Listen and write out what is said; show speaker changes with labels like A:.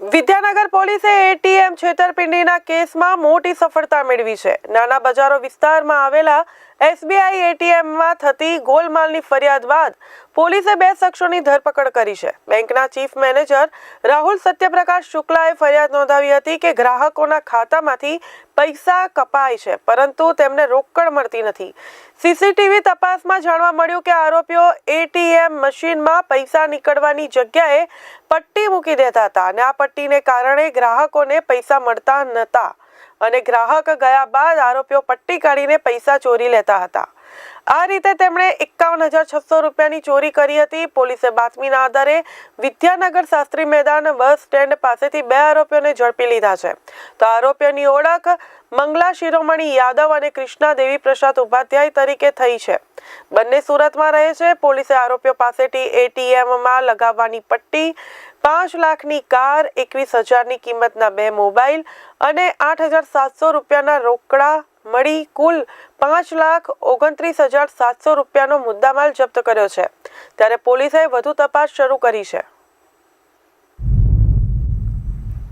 A: વિદ્યાનગર પોલીસે એટીએમ છેતરપિંડીના કેસમાં મોટી સફળતા મેળવી છે. નાના બજારો વિસ્તારમાં આવેલા એસબીઆઈ એટીએમમાં થતી ગોલમાલની ફરિયાદ બાદ પોલીસે બે શખ્સોની ધરપકડ કરી છે. બેંકના ચીફ મેનેજર રાહુલ સત્યપ્રકાશ શુક્લાએ ફરિયાદ નોંધાવી હતી કે ગ્રાહકોના ખાતામાંથી પૈસા કપાય છે, પરંતુ તેમને રોકડ મળતી નથી. સીસીટીવી તપાસમાં જાણવા મળ્યું કે આરોપીઓ એટીએમ મશીનમાં પૈસા નીકળવાની જગ્યાએ પટ્ટી મૂકી દેતા હતા અને આ પટ્ટીને કારણે ગ્રાહકોને પૈસા મળતા નહોતા અને ગ્રાહક ગયા બાદ આરોપીઓ પટ્ટી કાઢીને પૈસા ચોરી લેતા હતા. આ રીતે તેમણે એકાવન હજાર છસો રૂપિયાની ચોરી કરી હતી. પોલીસે બાતમીના આધારે વિદ્યાનગર શાસ્ત્રી મેદાન બસ સ્ટેન્ડ પાસેથી બે આરોપીઓને ઝડપી લીધા છે. તો આરોપીઓની ઓળખ મંગલા શિરોમણી યાદવ અને કૃષ્ણા દેવી પ્રસાદ ઉપાધ્યાય તરીકે થઈ છે. બંને સુરતમાં રહે છે. પોલીસે આરોપીઓ પાસેથી એટીએમમાં લગાવવાની પટ્ટી, પાંચ લાખની કાર, એકવીસ હજારની કિંમતના બે મોબાઈલ અને આઠ હજાર સાતસો રૂપિયાના રોકડા મળી કુલ પાંચ લાખ ઓગણત્રીસ હજાર સાતસો રૂપિયાનો મુદ્દામાલ જપ્ત કર્યો છે. ત્યારે પોલીસે વધુ તપાસ શરૂ કરી છે.